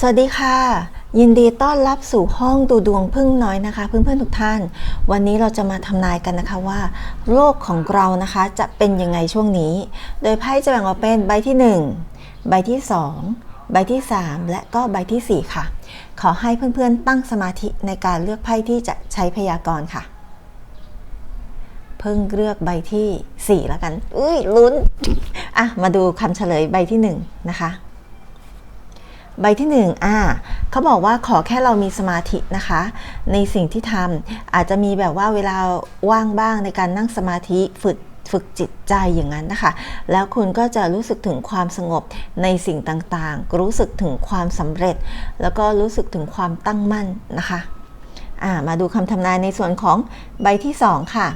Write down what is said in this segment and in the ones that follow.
สวัสดีค่ะ ยินดีต้อนรับสู่ห้องดูดวงพึ่งน้อยนะคะ เพื่อนๆทุกท่าน วันนี้เราจะมาทำนายกันนะคะว่าโลกของเรานะคะจะเป็นยังไงช่วงนี้ โดยไพ่จะแบ่งออกเป็นใบที่ 1 ใบที่ 2 ใบที่ 3 และก็ใบทีสี่4 ค่ะ ขอให้เพื่อนๆตั้งสมาธิในการเลือกไพ่ที่จะใช้พยากรณ์ค่ะ เพิ่งเลือกใบทีสี่4 แล้วกันอุ้ยลุ้นอะมาดูคำเฉลยใบที่ 1 นะคะ ใบที่หนึ่งอ่าเขาบอกว่าขอแค่เรามีสมาธินะคะ ในสิ่งที่ทำอาจจะมีแบบว่าเวลาว่างบ้างในการนั่งสมาธิฝึกฝึกจิตใจอย่างนั้นนะคะ แล้วคุณก็จะรู้สึกถึงความสงบในสิ่งต่างๆ รู้สึกถึงความสำเร็จ แล้วก็รู้สึกถึงความตั้งมั่นนะคะอ่ามาดูคำทำนายในส่วนของใบที่สองค่ะ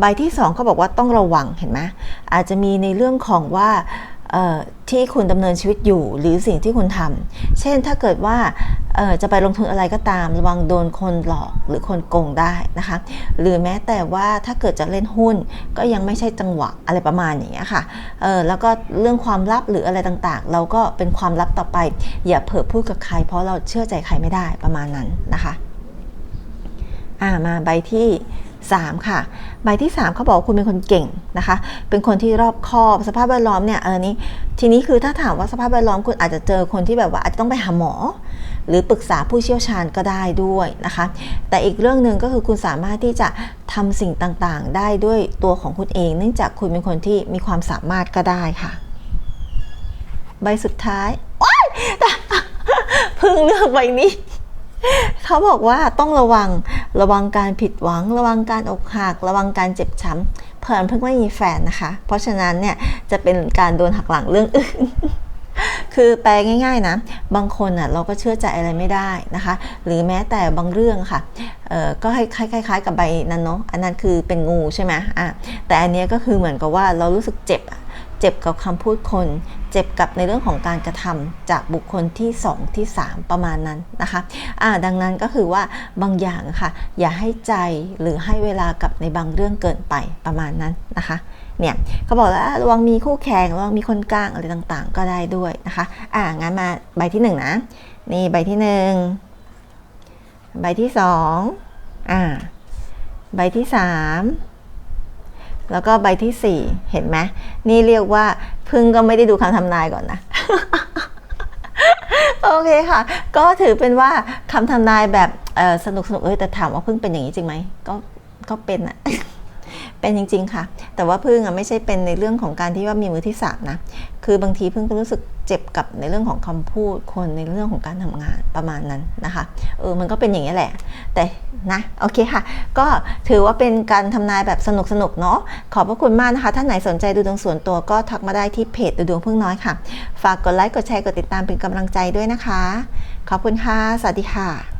ใบที่2เขาบอกว่าต้องระวังเห็นไหมอาจจะมีในเรื่องของว่า ที่คุณดำเนินชีวิตอยู่หรือสิ่งที่คุณทำเช่นถ้าเกิดว่าจะไปลงทุนอะไรก็ตามระวังโดนคนหลอกหรือคนโกงได้นะคะ หรือแม้แต่ว่าถ้าเกิดจะเล่นหุ้นก็ยังไม่ใช่จังหวะอะไรประมาณอย่างเงี้ยค่ะเออแล้วก็เรื่องความลับหรืออะไรต่างๆ เราก็เป็นความลับต่อไป อย่าเผลอพูดกับใคร เพราะเราเชื่อใจใครไม่ได้ประมาณนั้นนะคะ อ่ามาใบที่ 3 ค่ะ ใบที่ 3เขาบอกคุณเป็นคนเก่งนะคะ เป็นคนที่รอบคอบสภาพแวดล้อมเนี่ยเออนี้ทีนี้คือถ้าถามว่าสภาพแวดล้อมคุณอาจจะเจอคนที่แบบว่าอาจจะต้องไปหาหมอ หรือปรึกษาผู้เชี่ยวชาญก็ได้ด้วยนะคะ แต่อีกเรื่องหนึ่งก็คือคุณสามารถที่จะทำสิ่งต่างๆ ได้ด้วยตัวของคุณเอง เนื่องจากคุณเป็นคนที่มีความสามารถก็ได้ค่ะ ใบสุดท้ายว้ายเพิ่งเลือกใบนี้เขาบอกว่าต้องระวัง ระวังการผิดหวัง ระวังการอกหัก ระวังการเจ็บช้ำเพิ่นเพิ่งไม่มีแฟนนะคะ เพราะฉะนั้นเนี่ยจะเป็นการโดนหักหลังเรื่องอื่นคือแปลง่ายๆนะ บางคนอะเราก็เชื่อใจอะไรไม่ได้นะคะ หรือแม้แต่บางเรื่องค่ะเอ่อก็ให้คล้ายๆ กับใบนั้นเนาะอันนั้นคือเป็นงูใช่ไหมอะแต่อันนี้ก็คือเหมือนกับว่าเรารู้สึกเจ็บอะ เจ็บกับคำพูดคน เจ็บกับในเรื่องของการกระทำจากบุคคลที่ 2 ที่ 3 ประมาณนั้นนะคะอ่าดังนั้นก็คือว่าบางอย่างะค่ะ อย่าให้ใจหรือให้เวลากับในบางเรื่องเกินไปประมาณนั้นนะคะเนี่ยเขาบอกแล้วระวังมีคู่แข่งระวังมีคนกลางอะไรต่างๆ ก็ได้ด้วยนะคะอ่างั้นมาใบที่หนึ่งนะนี่ใบที่หนึ่งใบที่สองอ่าใบที่สาม แล้วก็ใบที่สี่เห็นไหมนี่เรียกว่าพึ่งก็ไม่ได้ดูคำทำนายก่อนนะ โอเคค่ะ ก็ถือเป็นว่าคำทำนายแบบสนุกสนุกเอ้ยแต่ถามว่าพึ่งเป็นอย่างนี้จริงไหมก็ก็เป็นอะ เป็นจริง ๆ ค่ะ แต่ว่าพึ่งอะไม่ใช่เป็นในเรื่องของการที่ว่ามีมือที่สามนะ คือบางทีพึ่งก็รู้สึกเจ็บกับในเรื่องของคำพูดคนในเรื่องของการทำงานประมาณนั้นนะคะ เออ มันก็เป็นอย่างนี้แหละ แต่นะ โอเคค่ะ ก็ถือว่าเป็นการทำนายแบบสนุกสนุกๆเนาะ ขอบพระคุณมากนะคะท่านไหนสนใจดูดวงส่วนตัวก็ทักมาได้ที่เพจดูดวงพึ่งน้อยค่ะ ฝากกดไลค์ กดแชร์ กดติดตามเป็นกำลังใจด้วยนะคะ ขอบคุณค่ะ สวัสดีค่ะ